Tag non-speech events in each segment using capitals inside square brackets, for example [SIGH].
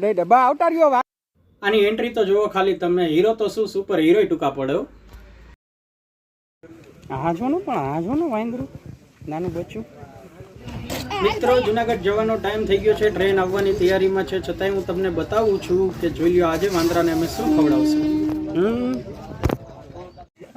દે દે બા વા આની એન્ટ્રી તો જુઓ ખાલી તમને. હીરો તો શું? સુપર હીરો ટૂંકા પડ્યો હા. જો ને પણ હા જો ને વાંદરું. નાનું બચ્ચું. મિત્રો જુનાગઢ જવાનો ટાઈમ થઈ ગયો છે. ટ્રેન આવવાની તૈયારીમાં છે. છતાંય હું તમને બતાવું છું કે જોઈ લ્યો આજે વાંદરાને અમે શું ખવડાવશું? હમ.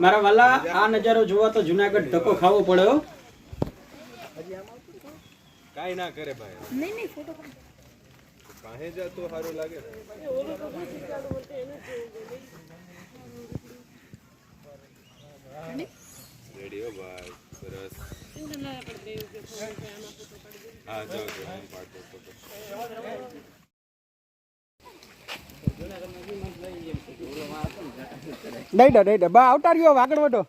મારા વાલા આ નજારો જોવા તો જુનાગઢ ધક્કો ખાવો પડ્યો કાઈ ના કરે ભાઈ. નહીં નહીં ફોટો કાહે જા તો સારું લાગે. રેડિયો ભાઈ સરસ. હા જાઓ ફોટો પાડતો દઈ દે દઈ દે બા આવતા રહ્યો આગળ વધો.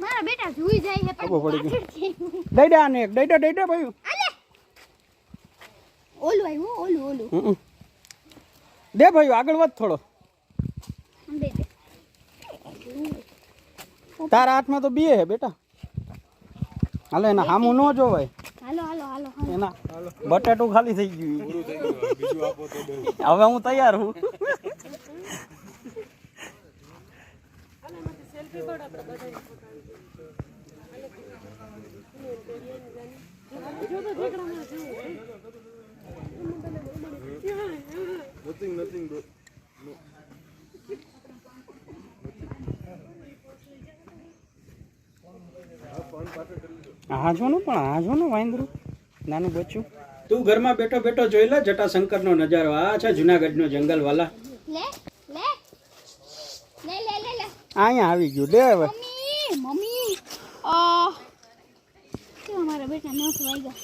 મારા બેટા જોઈ જાય છે ખબર પડી ગઈ. પાછળથી. દઈ દે આને એક દઈ દે દઈ દે ભાઈ ઓલું આવ્યું ઓલું ઓલું. હમ. દે ભાઈ આગળ વધ થોડો. તારા હાથમાં તો બે હે બેટા. હાલો એના હામું ન જોવાય. એના બટેટું ખાલી થઈ ગયું હવે હું તૈયાર હું. નથિંગ નથિંગ બ્રો હા જો ને પણ હા જો ને વાંદરું? નાનું બચ્ચું. તું ઘરમાં બેઠો બેઠો જોઈ લે જટાશંકર નો નજારો. આ છે જુનાગઢ નો જંગલ વાલા લે. લે લે લે લે. લે અહીંયા આવી ગયું. લે હવે. મમ્મી કેવા બેટા નસ વાગ્યા.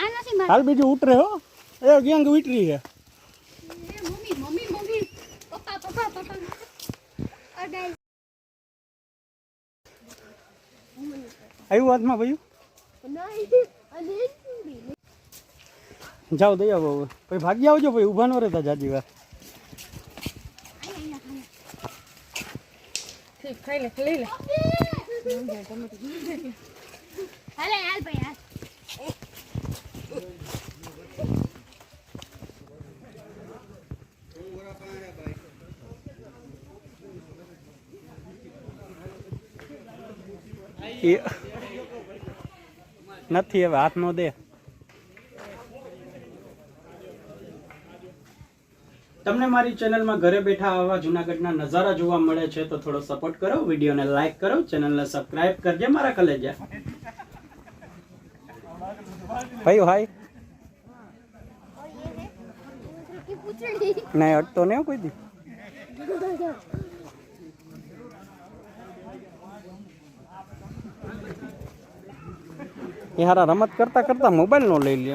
આ નથી હાલ બીજું ઉતરે હો. એ ગેંગ ઉતરી છે. Mummy mummy mummy. Papa papa papa. આવ્યું હાથમાં ભાઈ જાઓ દઈ આવો પછી ભાગી આવજો ભાઈ ઊભા ન રહેતા જાજી વાર. ખાઈ લે લઈ લે. હાલે હાલ ભાઈ હાલ. એ નથી હવે હાથ નો દે. તમને મારી ચેનલમાં ઘરે બેઠા આવા જુનાગઢના નજારા જોવા મળે છે તો થોડો સપોર્ટ કરો વિડીયોને લાઈક કરો ચેનલને સબસ્ક્રાઇબ કરજે મારા કલેજા. ભાઈ હાય. નહીં અટતો નહીં કોઈ દી. [LAUGHS] એ હારા રમત કરતા કરતા મોબાઈલનો લઈ લે.